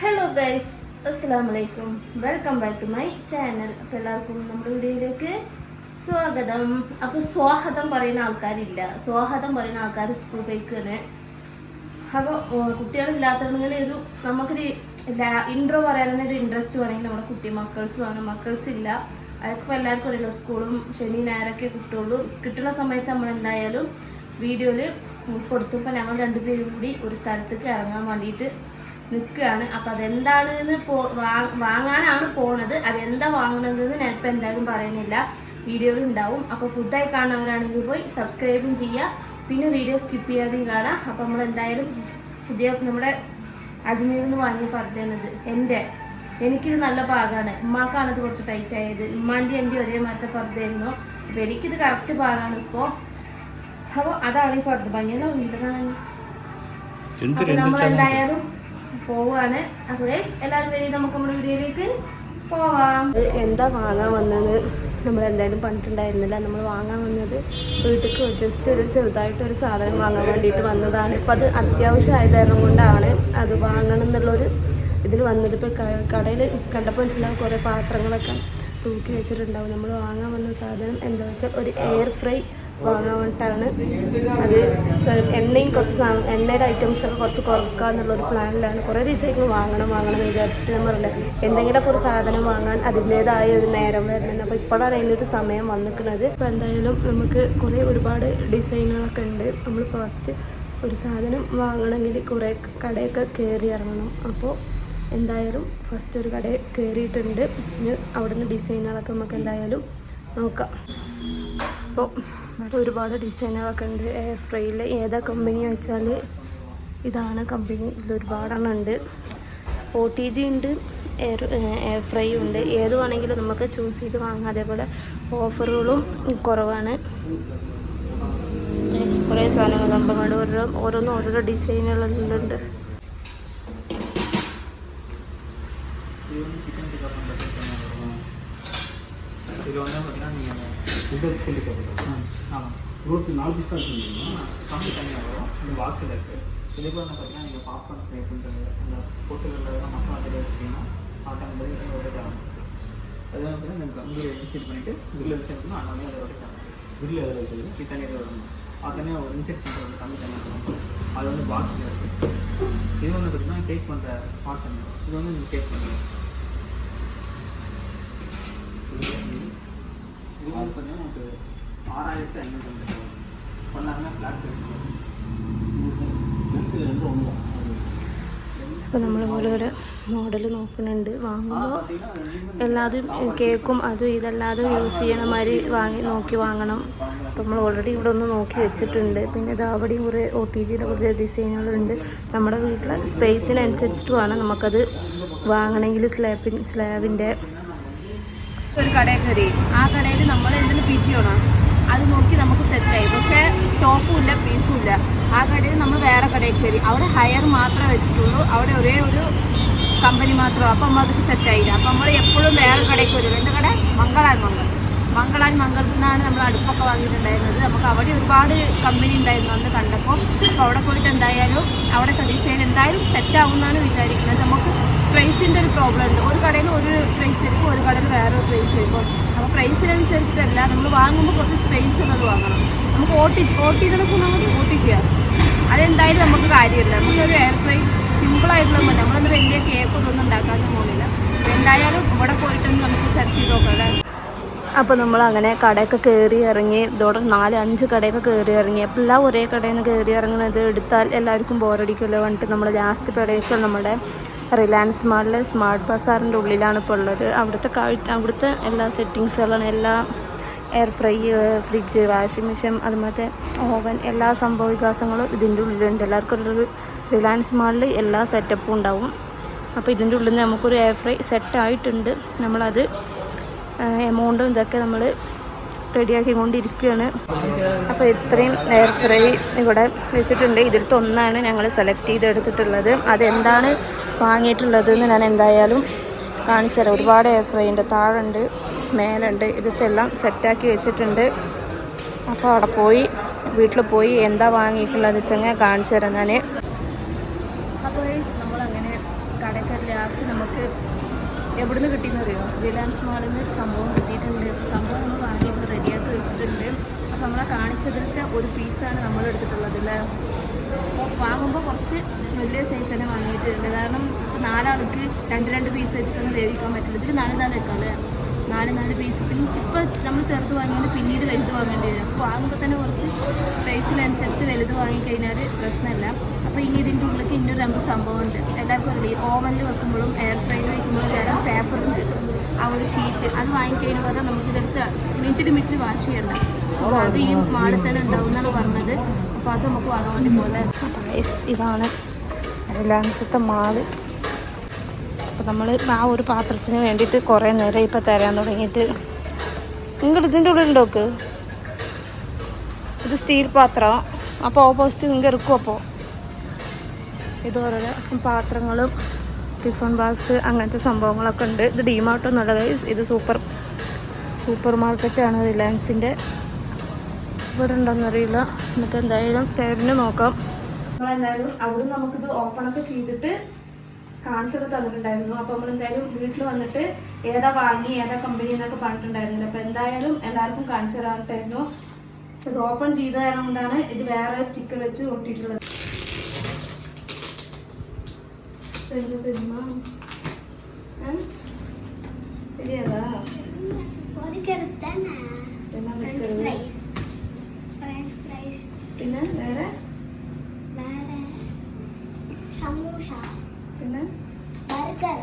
Hello guys അസ്സാം വലൈക്കും welcome back to my channel അപ്പോൾ എല്ലാവർക്കും നമ്മുടെ വീഡിയോയിലേക്ക് സ്വാഗതം. അപ്പോൾ സ്വാഗതം പറയുന്ന ആൾക്കാരില്ല. സ്വാഗതം പറയുന്ന ആൾക്കാർ സ്കൂൾ ബൈക്കാണ് അപ്പോൾ കുട്ടികളില്ലാത്തവണെങ്കിൽ ഒരു നമുക്കൊരു ഇൻട്രോ പറയാൻ ഒരു ഇൻട്രസ്റ്റ് വേണമെങ്കിൽ നമ്മുടെ കുട്ടി മക്കൾസ് വേണം മക്കൾസ് ഇല്ല. അതൊക്കെ എല്ലാവർക്കും അറിയില്ല സ്കൂളും ശനി ഞായറൊക്കെ കിട്ടുള്ളൂ. കിട്ടുന്ന സമയത്ത് നമ്മൾ എന്തായാലും വീഡിയോയിൽ കൊടുത്തപ്പോൾ ഞങ്ങൾ രണ്ടുപേരും കൂടി ഒരു സ്ഥലത്തേക്ക് ഇറങ്ങാൻ വേണ്ടിയിട്ട് നിൽക്കുകയാണ്. അപ്പോൾ അതെന്താണെന്ന് പോ വാ- വാങ്ങാനാണ് പോണത്. അതെന്താ വാങ്ങണതെന്ന് ഞാനിപ്പോൾ എന്തായാലും പറയുന്നില്ല. വീഡിയോയിൽ ഉണ്ടാവും. അപ്പോൾ പുതുതായി കാണുന്നവരാണെങ്കിൽ പോയി സബ്സ്ക്രൈബും ചെയ്യുക. പിന്നെ വീഡിയോ സ്കിപ്പ് ചെയ്യാതെയും കാണാം അപ്പോൾ നമ്മൾ എന്തായാലും പുതിയ നമ്മുടെ അജ്മീറിൽ നിന്ന് വാങ്ങിയ ഫർദയാണിത് എന്റെ എനിക്കിത് നല്ല പാകമാണ് ഉമ്മാക്കാണ് ഇത് കുറച്ച് ടൈറ്റ് ആയത്. ഉമ്മാന്റെ എന്റെ ഒരേ മാറ്റത്തെ ഫർദയായിരുന്നു അപ്പോൾ എനിക്കിത് കറക്റ്റ് പാകമാണ് ഇപ്പോൾ അപ്പോൾ അതാണ് ഈ ഫർദ ഭംഗിയല്ല ഭംഗിയില്ല കാണാൻ? അപ്പൊ നമ്മൾ എന്തായാലും പോവാണ്. അപ്പൊ guys, എല്ലാവരും വരി. നമുക്ക് നമ്മുടെ വീഡിയോയിലേക്ക് പോവാം. എന്താ വാങ്ങാൻ വന്നത് നമ്മൾ എന്തായാലും പണ്ടിട്ടുണ്ടായിരുന്നില്ല നമ്മൾ വാങ്ങാൻ വന്നത് വീട്ടിലേക്ക് ജസ്റ്റ് ഒരു ചെറുതായിട്ട് ഒരു സാധനം വാങ്ങാൻ വേണ്ടിയിട്ട് വന്നതാണ്. ഇപ്പം അത് അത്യാവശ്യമായതായിരുന്നു കൊണ്ടാണ് അത് വാങ്ങണം എന്നുള്ളൊരു ഇതിൽ വന്നത്. ഇപ്പോൾ കടയിൽ കണ്ടപ്പോൾ മനസ്സിലാവും കുറേ പാത്രങ്ങളൊക്കെ തൂക്കി വെച്ചിട്ടുണ്ടാവും. നമ്മൾ വാങ്ങാൻ വന്ന സാധനം എന്താ വെച്ചാൽ ഒരു എയർ ഫ്രൈ വാങ്ങാൻ അത് എണ്ണയും കുറച്ച് എണ്ണയുടെ ഐറ്റംസ് ഒക്കെ കുറച്ച് കുറക്കുക എന്നുള്ളൊരു പ്ലാനിലാണ് കുറേ ദിവസമായിട്ട് വാങ്ങണം വാങ്ങണം എന്ന് വിചാരിച്ചിട്ട് നമ്മൾ എന്തെങ്കിലുമൊക്കെ ഒരു സാധനം വാങ്ങാൻ അതിന്റേതായ ഒരു നേരം വരുന്നുണ്ട് അപ്പോൾ ഇപ്പോഴാണ് ഒരു സമയം വന്നിരിക്കുന്നത്. അപ്പോൾ എന്തായാലും നമുക്ക് കുറേ ഒരുപാട് ഡിസൈനുകളൊക്കെ ഉണ്ട്. നമ്മൾ ഫസ്റ്റ് ഒരു സാധനം വാങ്ങണമെങ്കിൽ കുറേ കടയൊക്കെ കയറി ഇറങ്ങണം. അപ്പോൾ എന്തായാലും ഫസ്റ്റ് ഒരു കടയിൽ കയറിയിട്ടുണ്ട്. ഇനി അവിടുന്ന് ഡിസൈനുകളൊക്കെ നമുക്ക് എന്തായാലും നോക്കാം. അപ്പോൾ ഇവിടെ ഒരുപാട് ഡിസൈനുകളൊക്കെ ഉണ്ട്. എയർ ഫ്രൈയിൽ ഏതാ കമ്പനി വെച്ചാൽ ഇതാണ് കമ്പനി ഇതൊരുപാടെണ്ണം ഉണ്ട്. ഒ ടി ജി ഉണ്ട് എയർ എയർ ഫ്രൈ ഉണ്ട്. ഏത് വേണമെങ്കിലും നമുക്ക് ചൂസ് ചെയ്ത് വാങ്ങാം. അതേപോലെ ഓഫറുകളും കുറവാണ്. കുറേ സാധനങ്ങൾ നമ്മൾ ഓരോ ഓരോന്നും ഓരോരോ ഡിസൈനുകളുണ്ട് இதில் வந்து பார்த்தீங்கன்னா நீங்கள் இது சிக்கன் டிக்கா ஆமாம் ரோட்டு நாலு பீஸ் தான் வச்சுருந்தீங்க கம்மி தனியாக வரும் இந்த பாக்ஸில் இருக்குது இதே போல் பார்த்தீங்கன்னா நீங்கள் பாப்கார்ன் ஃப்ரை பண்ணுறது அந்த பொட்டுகளில் மசாலா தடவை வச்சிங்கன்னா ஆட்டோமேட்டிக் ஒரே தரம் அது வந்து பார்த்தீங்கன்னா நீங்கள் கம்பூரி இன்செக்ட் பண்ணிவிட்டு கிரில் வச்சுருக்கணும் அந்த மாதிரி அதை ஒரே தரம் கிரில் எதில் இருக்குது இது தனியாக வரும் அது ஒரு இன்செக்ட் பண்ணுறது கம்மி தனியாக வரும் அது வந்து பாக்ஸில் இருக்குது இது வந்து பார்த்தீங்கன்னா கேக் பண்ணுற பாட்டன் இது வந்து நீங்கள் கேக் பண்ணுறீங்க இது வந்து பார்த்தீங்கன்னா உங்களுக்கு ஆறாயிரத்தி ஐநூற்றி ஐம்பது ரூபா பண்ணாங்கன்னா ஃப்ளாட் பேசுவோம் ரெண்டு ரெண்டு ஒன்று தான் അപ്പോൾ നമ്മൾ ഓരോരോ മോഡൽ നോക്കുന്നുണ്ട് വാങ്ങുമ്പോൾ பார்த்தீங்கன்னா എല്ലാതും കേക്കും അതും ഇതല്ലാതെ യൂസ് ചെയ്യണ മാതിരി വാങ്ങി നോക്കി വാങ്ങണം അപ്പോൾ നമ്മൾ ഓൾറെഡി ഇവിടെ ഒന്ന് നോക്കി വെച്ചിട്ടുണ്ട് പിന്നെ ഇത് അവിടെയും കുറേ ഒ ടി ജിയുടെ കുറച്ച് ഡിസൈനുകളുണ്ട് നമ്മുടെ വീട്ടിലെ സ്പേസിനനുസരിച്ചിട്ട് വേണം നമുക്കത് വാങ്ങണമെങ്കിൽ സ്ലാബിൻ സ്ലാബിൻ്റെ ഒരു കടയിൽ കയറി. ആ കടയിൽ നമ്മൾ എന്തെങ്കിലും പി ജി വേണം അത് നോക്കി നമുക്ക് സെറ്റായി പക്ഷേ സ്റ്റോപ്പും ഇല്ല പീസും ഇല്ല. ആ കടയിൽ നമ്മൾ വേറെ കടയിൽ കയറി. അവിടെ ഹയർ മാത്രമേ വെച്ചിട്ടുള്ളൂ. അവിടെ ഒരേ ഒരു കമ്പനി മാത്രമാണ് അപ്പം നമുക്ക് സെറ്റായില്ല അപ്പം നമ്മൾ എപ്പോഴും വേറെ കടയിൽ വരും എന്റെ കട മംഗളാൻ മംഗൾ. മംഗളാൻ മംഗളത്തിൽ നിന്നാണ് നമ്മൾ അടുപ്പൊക്കെ വാങ്ങിയിട്ടുണ്ടായിരുന്നത്. നമുക്ക് അവിടെ ഒരുപാട് കമ്പനി ഉണ്ടായിരുന്നു അന്ന് കണ്ടപ്പോൾ. അപ്പോൾ അവിടെ പോയിട്ട് എന്തായാലും അവിടെ ഡിസൈൻ എന്തായാലും സെറ്റ് ആവുമെന്നാണ് വിചാരിക്കുന്നത്. നമുക്ക് പ്രൈസിന്റെ ഒരു പ്രോബ്ലം ഉണ്ട്. ഒരു കടയിൽ ഒരു പ്രൈസ് ആയിരിക്കും ഒരു കടയിൽ വേറെ ഒരു പ്രൈസ് ആയിരിക്കും അപ്പോൾ പ്രൈസിനനുസരിച്ചിട്ടല്ല നമ്മൾ വാങ്ങുമ്പോൾ കുറച്ച് സ്പേസ് ഉള്ളത് വാങ്ങണം. നമുക്ക് ഓട്ടി ഓട്ടി സമയത്ത് ഓട്ടി ചെയ്യാം. അതെന്തായാലും നമുക്ക് കാര്യമില്ല. നമുക്കൊരു എയർ ഫ്രൈ സിമ്പിളായിട്ടുള്ള മതി. നമ്മളൊന്നും വലിയ കേക്ക് ഒന്നും ഉണ്ടാക്കാനും പോകുന്നില്ല എന്തായാലും ഇവിടെ പോയിട്ടൊന്ന് നമുക്ക് സെർച്ച് ചെയ്ത് നോക്കാം അപ്പോൾ നമ്മൾ അങ്ങനെ കടയൊക്കെ കയറി ഇറങ്ങി ഇതോടെ നാല് അഞ്ച് കടയൊക്കെ കയറി ഇറങ്ങി. അപ്പോൾ എല്ലാം ഒരേ കടയിൽ നിന്ന് കയറി ഇറങ്ങുന്നത് എടുത്താൽ എല്ലാവർക്കും ബോറടിക്കുമല്ലോ വന്നിട്ട് നമ്മൾ ലാസ്റ്റ് പ്രദേശം നമ്മുടെ റിലയൻസ് മാളിലെ സ്മാർട്ട് ബസാറിന്റെ ഉള്ളിലാണ് ഇപ്പോൾ ഉള്ളത്. അവിടുത്തെ കാഴ്ച അവിടുത്തെ എല്ലാ സെറ്റിങ്സുകളാണ് എല്ലാ air fry fridge washing machine അതുപോലത്തെ ഓവൻ എല്ലാ സംഭവ വികാസങ്ങളും ഇതിന്റെ ഉള്ളിലുണ്ട്. എല്ലാവർക്കും ഉള്ളൊരു റിലയൻസ് മാളിൽ എല്ലാ സെറ്റപ്പും ഉണ്ടാവും. അപ്പോൾ ഇതിന്റെ ഉള്ളിൽ നിന്ന് നമുക്കൊരു എയർ ഫ്രൈ സെറ്റായിട്ടുണ്ട്. നമ്മളത് എമൗണ്ടും ഇതൊക്കെ നമ്മൾ റെഡിയാക്കിക്കൊണ്ടിരിക്കുകയാണ്. അപ്പോൾ ഇത്രയും എയർ ഫ്രൈ ഇവിടെ വെച്ചിട്ടുണ്ട്. ഇതിലത്തെ ഒന്നാണ് ഞങ്ങൾ സെലക്ട് ചെയ്തെടുത്തിട്ടുള്ളത്. അതെന്താണ് വാങ്ങിയിട്ടുള്ളത് എന്ന് ഞാൻ എന്തായാലും കാണിച്ചു തരാം. ഒരുപാട് എയർ ഫ്രൈ ഉണ്ട് താഴുണ്ട് മേലുണ്ട് ഇതൊക്കെ എല്ലാം സെറ്റാക്കി വെച്ചിട്ടുണ്ട്. അപ്പോൾ അവിടെ പോയി വീട്ടിൽ പോയി എന്താ വാങ്ങിയിട്ടുള്ളത് വെച്ചെങ്കിൽ കാണിച്ചു തരാം ഞാൻ അപ്പോൾ നമുക്ക് എവിടുന്ന് കിട്ടിയെന്ന് അറിയോ റിലയൻസ് മാളിൽ നിന്ന് സംഭവം കിട്ടിയിട്ടുണ്ട്. സംഭവം നമ്മൾ വാങ്ങി റെഡിയാക്കി വെച്ചിട്ടുണ്ട്. അപ്പോൾ നമ്മളെ കാണിച്ചതിലത്തെ ഒരു പീസാണ് നമ്മൾ എടുത്തിട്ടുള്ളത് അല്ലേ? അപ്പോൾ വാങ്ങുമ്പോൾ കുറച്ച് വലിയ സൈസ് തന്നെ വാങ്ങിയിട്ടുണ്ട്. കാരണം ഇപ്പോൾ നാലാൾക്ക് രണ്ട് രണ്ട് പീസ് വെച്ചിട്ടൊന്നും വേവിക്കാൻ പറ്റില്ല. ഇതിൽ നാല് നാല് വെക്കാം അല്ലേ? നാല് നാല് പീസ് പിന്നെ ഇപ്പോൾ നമ്മൾ ചെറുത് വാങ്ങിയാൽ പിന്നീട് വലുത് വാങ്ങേണ്ടി വരും. അപ്പോൾ വാങ്ങുമ്പോൾ തന്നെ കുറച്ച് സ്പേസിനനുസരിച്ച് വലുത് വാങ്ങിക്കഴിഞ്ഞാൽ പ്രശ്നമല്ല അപ്പോൾ ഇനി ഇതിന്റെ ഉള്ളിലേക്ക് ഇന്നൊരു രണ്ട് സംഭവമുണ്ട്. എല്ലാവർക്കും അറിയില്ല? ഓവനിൽ വെക്കുമ്പോഴും എയർ ഫ്രൈയിൽ വയ്ക്കുമ്പോഴും കാരണം പേപ്പർ ഉണ്ട്. ആ ഒരു ഷീറ്റ് അത് വാങ്ങിക്കഴിഞ്ഞാൽ പറഞ്ഞാൽ മിനിറ്റിൽ മിനിറ്റിൽ വാഷ് ചെയ്യണം അപ്പോൾ അത് നമുക്ക് ഇതാണ് റിലയൻസത്തെ മാവ് അപ്പോൾ നമ്മൾ ആ ഒരു പാത്രത്തിന് വേണ്ടിയിട്ട് കുറേ നേരം ഇപ്പോൾ തരാൻ തുടങ്ങിയിട്ട്. നിങ്ങൾ ഇതിന്റെ ഉള്ളിൽ ഉണ്ടോക്ക് ഇത് സ്റ്റീൽ പാത്രം. അപ്പോൾ ഓപ്പോസിറ്റ് നിങ്ങൾക്ക് ഇറക്കും അപ്പോൾ. ഇതുപോലെ പാത്രങ്ങളും ടിഫൺ ബോക്സ് അങ്ങനത്തെ സംഭവങ്ങളൊക്കെ ഉണ്ട്. ഇത് ഡിമാർട്ടൊന്നുമല്ല ഗൈസ് ഇത് സൂപ്പർ സൂപ്പർ മാർക്കറ്റാണ് റിലയൻസിന്റെ. ഇവിടെ ഉണ്ടോന്നറിയില്ല നമുക്ക് എന്തായാലും തേരിന് നോക്കാം. നമ്മളെന്തായാലും അവിടെ നമുക്കിത് ഓപ്പൺ ഒക്കെ ചെയ്തിട്ട് കാണിച്ചൊക്കെ തന്നിട്ടുണ്ടായിരുന്നു. അപ്പോൾ നമ്മൾ എന്തായാലും വീട്ടിൽ വന്നിട്ട് ഏതാ വാങ്ങി ഏതാ കമ്പനി എന്നൊക്കെ പറഞ്ഞിട്ടുണ്ടായിരുന്നില്ല. അപ്പോൾ എന്തായാലും എല്ലാവർക്കും കാണിച്ചു തരാനായിട്ടായിരുന്നു ഇത് ഓപ്പൺ ചെയ്ത കാരണം കൊണ്ടാണ് ഇത് വേറെ സ്റ്റിക്കർ വെച്ച് ഒട്ടിയിട്ടുള്ളത്. സിനിമ? ശരിയതാ. പിന്നെ വേറെ? സമൂസ. പിന്നെ? ബർഗർ.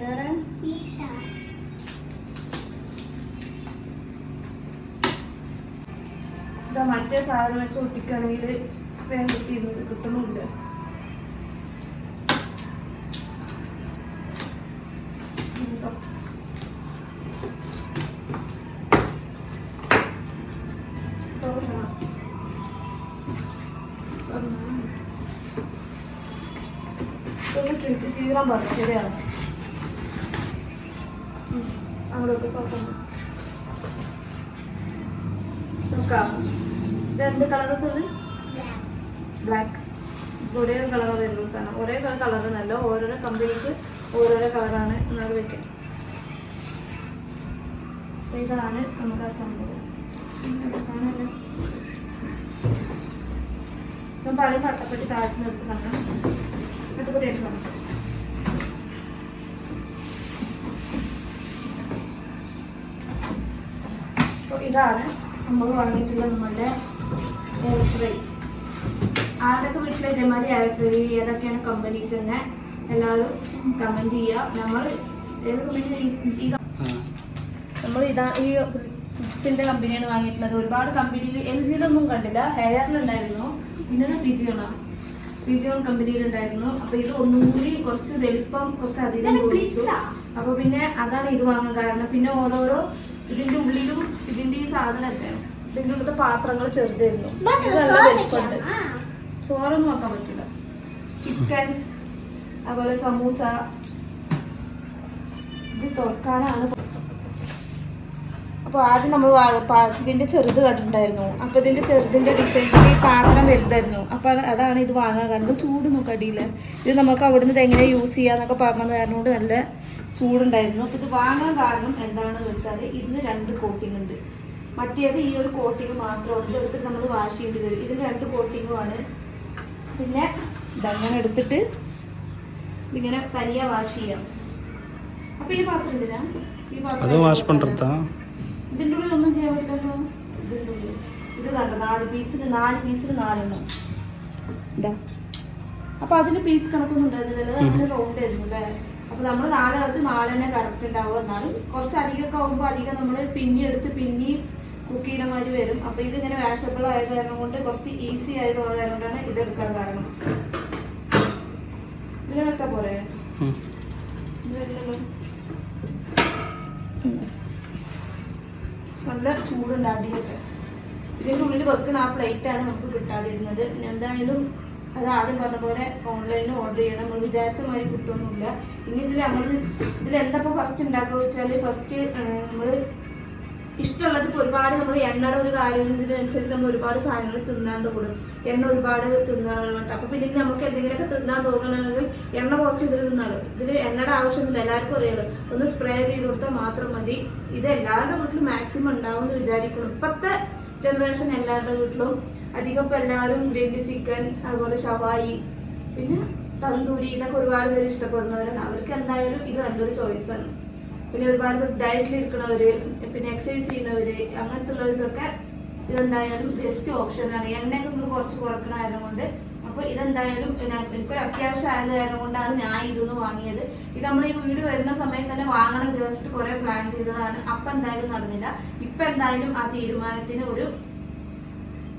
വേറെ? പീസ. ഇതാ മറ്റേ സാധനം വെച്ച് ഒട്ടിക്കുകയാണെങ്കിൽ വേഗം കിട്ടിയിരുന്നത് കിട്ടണമില്ല. Thank തുറന്നോ? തിരിച്ച് കീറാൻ പറഞ്ഞു. ശരിയാണ്. ഉം. അങ്ങോട്ട് സോഫ നോക്കാം. ഇത് എന്ത് കളർ സോണ് ബ്ലാക്ക് ഒരേ കളർ വരുന്ന സാധനം. ഒരേ കളർ നല്ല ഓരോരോ കമ്പനിക്ക് ഓരോരോ കളറാണ് എന്നാൽ വെക്കാം ഇതാണ് നമുക്ക് ആ സംഭവം പഴയ കട്ടപ്പെട്ടി താഴ്ത്തി നിർത്തുന്ന സാധനം. കട്ടപ്പെട്ടി എടുത്ത ഇതാണ് നമ്മൾ വാങ്ങിയിട്ടുള്ള നമ്മളുടെ എയർ ഫ്രൈ ആരുടെയൊക്കെ വീട്ടിൽ ഇതേമാതിരി എയർ ഫ്രൈ ഏതൊക്കെയാണ് കമ്പനീസ് തന്നെ എല്ലാവരും കമന്റ് ചെയ്യുക നമ്മൾ ഏത് കമ്പനി നമ്മൾ ഇതാ ഈ ഫിക്സിന്റെ കമ്പനിയാണ് വാങ്ങിയിട്ടുള്ളത്. ഒരുപാട് കമ്പനിയിൽ എൽ ജിയിലൊന്നും കണ്ടില്ല. ഹെയറിലുണ്ടായിരുന്നു. പിന്നെ പിജിയോണ പിജിയോൺ കമ്പനിയിലുണ്ടായിരുന്നു അപ്പോൾ ഇത് ഒന്നും കൂടി കുറച്ച് വലിപ്പം കുറച്ച് അധികം ചോദിച്ചു. അപ്പോൾ പിന്നെ അതാണ് ഇത് വാങ്ങാൻ കാരണം. പിന്നെ ഓരോരോ ഇതിന്റെ ഉള്ളിലും ഇതിന്റെ ഈ സാധനത്തെ ഇതിന്റെ ഉള്ളത്തെ പാത്രങ്ങൾ ചെറുതായിരുന്നു. ചോറൊന്നും നോക്കാൻ പറ്റില്ല ചിക്കൻ അതുപോലെ സമൂസ. ഇത് തുറക്കാനാണ് അപ്പോൾ ആദ്യം നമ്മൾ ഇതിന്റെ ചെറുത് കണ്ടിട്ടുണ്ടായിരുന്നു. അപ്പോൾ ഇതിന്റെ ചെറുതിന്റെ ഡിസൈനിൽ പാത്രം വലുതായിരുന്നു. അപ്പോൾ അതാണ് ഇത് വാങ്ങാൻ കാരണം ചൂട് നോക്കുക അടിയിൽ ഇത് നമുക്ക് അവിടെ നിന്ന് എങ്ങനെ യൂസ് ചെയ്യാന്നൊക്കെ പറഞ്ഞത് കാരണം നല്ല ചൂടുണ്ടായിരുന്നു. അപ്പോൾ ഇത് വാങ്ങാൻ കാരണം എന്താണെന്ന് വെച്ചാൽ ഇതിന് രണ്ട് കോട്ടിംഗ് ഉണ്ട്. മറ്റേത് ഈ ഒരു കോട്ടിംഗ് മാത്രമാണ്. ചെറുത്തിൽ നമ്മൾ വാഷ് ചെയ്യേണ്ടി വരും. ഇതിന് രണ്ട് കോട്ടിങ്ങുമാണ് പിന്നെ ഇതങ്ങനെ എടുത്തിട്ട് ഇതിങ്ങനെ തനിയെ വാഷ് ചെയ്യാം. അപ്പോൾ ഈ പാത്രം എന്തിനാ? ഈ പാത്രം വാഷ് പണ്ടത്താ ഇതിന്റെ ഉള്ളിൽ ഒന്നും ചെയ്യാൻ പറ്റില്ലല്ലോ. ഇതിന്റെ ഉള്ളിൽ. ഇത് കണ്ടോ? നാല് പീസിന് നാല് പീസിന് നാലെണ്ണം. ഇതാ. അപ്പൊ അതിന് പീസ് കണക്കൊന്നും ഉണ്ടായിരുന്നില്ല അതിന് റൗണ്ട് ആയിരുന്നു അല്ലേ? അപ്പൊ നമ്മൾ നാലാൾക്ക് നാലെണ്ണെ കറക്റ്റ് ഉണ്ടാവുക എന്നാലും കുറച്ച് അധികമൊക്കെ ആകുമ്പോൾ അധികം നമ്മൾ പിന്നി എടുത്ത് പിന്നി കുക്ക് ചെയ്യുന്ന മാതിരി വരും. അപ്പൊ ഇതിങ്ങനെ വാഷബിൾ ആയ കാരണം കൊണ്ട് കുറച്ച് ഈസി ആയത് കൊണ്ടാണ് ഇത് എടുക്കാൻ കാരണം. ഇതിനെ വെച്ചാ പോരെ? ഇത് വരില്ലല്ലോ. നല്ല ചൂടുണ്ട് അടിയൊക്കെ ഇതിന്റെ ഉള്ളിൽ വെക്കുന്ന ആ പ്ലേറ്റ് ആണ് നമുക്ക് കിട്ടാതിരുന്നത്. എന്തായാലും അത് ആദ്യം പറഞ്ഞ പോലെ ഓൺലൈനിൽ ഓർഡർ ചെയ്യണം. നമ്മൾ വിചാരിച്ച മാതിരി കിട്ടുമൊന്നുമില്ല ഇനി ഇതിൽ നമ്മൾ ഇതിൽ എന്താ ഫസ്റ്റ് ഉണ്ടാക്കുക വെച്ചാൽ ഫസ്റ്റ് നമ്മൾ ഇഷ്ടമുള്ളത് ഇപ്പോൾ ഒരുപാട് നമ്മൾ എണ്ണയുടെ ഒരു കാര്യത്തിനനുസരിച്ച് നമ്മൾ ഒരുപാട് സാധനങ്ങൾ തിന്നാൻ തോന്നും. എണ്ണ ഒരുപാട് തിന്നാനുണ്ട് അപ്പോൾ പിന്നെ നമുക്ക് എന്തെങ്കിലുമൊക്കെ തിന്നാൻ തോന്നണമെങ്കിൽ എണ്ണ കുറച്ച് ഇതിൽ തിന്നാലോ ഇതിൽ എണ്ണയുടെ ആവശ്യമൊന്നുമില്ല എല്ലാവർക്കും അറിയാലോ. ഒന്ന് സ്പ്രേ ചെയ്ത് കൊടുത്താൽ മാത്രം മതി. ഇത് എല്ലാവരുടെ വീട്ടിലും മാക്സിമം ഉണ്ടാവും എന്ന് വിചാരിക്കണം ഇപ്പോഴത്തെ ജനറേഷൻ എല്ലാവരുടെ വീട്ടിലും അധികം ഇപ്പോൾ എല്ലാവരും ഗ്രില്ല് ചിക്കൻ അതുപോലെ ഷവായി പിന്നെ തന്തൂരി ഇതൊക്കെ ഒരുപാട് പേര് ഇഷ്ടപ്പെടുന്നവരാണ്. അവർക്ക് എന്തായാലും ഇത് നല്ലൊരു ചോയ്സാണ് പിന്നെ ഒരുപാട് ഡയറ്റിൽ ഇരിക്കുന്നവര് പിന്നെ എക്സസൈസ് ചെയ്യുന്നവര് അങ്ങനത്തെ ഉള്ളവർക്കൊക്കെ ഇതെന്തായാലും ബെസ്റ്റ് ഓപ്ഷനാണ് എണ്ണയൊക്കെ നമ്മൾ കുറച്ച് കുറക്കണ കാരണം കൊണ്ട്. അപ്പോൾ ഇതെന്തായാലും എനിക്കൊരു അത്യാവശ്യം ആയത് കാരണം കൊണ്ടാണ് ഞാൻ ഇതൊന്ന് വാങ്ങിയത്. ഇത് നമ്മൾ ഈ വീട് വരുന്ന സമയത്ത് തന്നെ വാങ്ങണം വിചാരിച്ചിട്ട് കുറേ പ്ലാൻ ചെയ്തതാണ്. അപ്പം എന്തായാലും നടന്നില്ല. ഇപ്പം എന്തായാലും ആ തീരുമാനത്തിന് ഒരു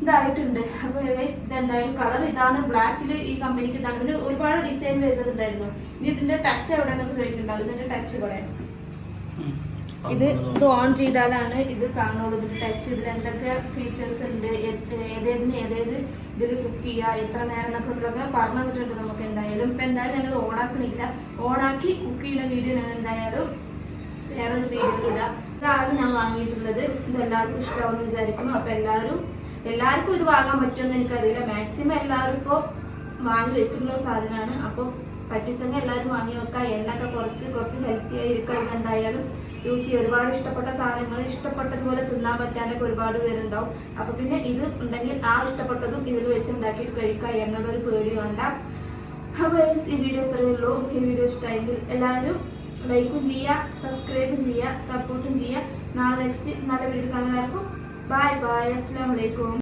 ഇതായിട്ടുണ്ട്. അപ്പോൾ ഇതെന്തായാലും കളർ ഇതാണ്. ബ്ലാക്കിൽ ഈ കമ്പനിക്ക് ഇതാണ്. പിന്നെ ഒരുപാട് ഡിസൈൻ വരുന്നുണ്ടായിരുന്നു. ഇനി ഇതിന്റെ ടച്ച് എവിടെ എന്നൊക്കെ ചോദിക്കുന്നുണ്ടാവും ഇതിന്റെ ടച്ച് ഇവിടെ. ഇത് ഇത് ഓൺ ചെയ്താലാണ് ഇത് കാണുള്ളൂ ഇതിൽ ടച്ച് ഇതിൽ എന്തൊക്കെ ഫീച്ചേഴ്സ് ഉണ്ട് ഏത് ഏതേതിന് ഏതേത് ഇതിൽ കുക്ക് ചെയ്യുക എത്ര നേരം എന്നൊക്കെ ഉള്ളതൊക്കെ പറഞ്ഞു തന്നിട്ടുണ്ട് നമുക്ക് എന്തായാലും. ഇപ്പം എന്തായാലും ഞങ്ങൾ ഓണാക്കണില്ല ഓണാക്കി കുക്ക് ചെയ്യുന്ന വീഡിയോ ഞങ്ങൾ എന്തായാലും വേറൊരു വീഡിയോ ഇടാം. ഇതാണ് ഞാൻ വാങ്ങിയിട്ടുള്ളത്. ഇത് എല്ലാവർക്കും ഇഷ്ടമാവുമെന്ന് വിചാരിക്കുന്നു. അപ്പോൾ എല്ലാവരും എല്ലാവർക്കും ഇത് വാങ്ങാൻ പറ്റുമെന്ന് എനിക്കറിയില്ല. മാക്സിമം എല്ലാവരും ഇപ്പോൾ വാങ്ങി വെക്കുന്ന സാധനമാണ്. അപ്പോൾ പറ്റിച്ചെങ്കിൽ എല്ലാവരും വാങ്ങി വെക്കുക എണ്ണയൊക്കെ കുറച്ച് കുറച്ച് ഹെൽത്തി ആയി ഇരിക്കുക ഇത് എന്തായാലും. യൂസ് ചെയ്യുക ഒരുപാട് ഇഷ്ടപ്പെട്ട സാധനങ്ങൾ ഇഷ്ടപ്പെട്ടതുപോലെ തിന്നാൻ പറ്റാനൊക്കെ ഒരുപാട് പേരുണ്ടാവും. അപ്പോൾ പിന്നെ ഇത് ഉണ്ടെങ്കിൽ ആ ഇഷ്ടപ്പെട്ടതും ഇതിൽ വെച്ച് ഉണ്ടാക്കിയിട്ട് കഴിക്കുക എന്നോട് ഒരു പേടി വേണ്ട. അപ്പോൾ ഈ വീഡിയോ ഇത്രയേ ഉള്ളൂ. ഈ വീഡിയോ ഇഷ്ടമായെങ്കിൽ എല്ലാവരും ലൈക്കും ചെയ്യുക സബ്സ്ക്രൈബും ചെയ്യുക സപ്പോർട്ടും ചെയ്യുക നാളെ നെക്സ്റ്റ് നല്ല വീഡിയോ കാണുന്നവർക്കും ബൈ ബൈ അസ്സാം വലൈക്കും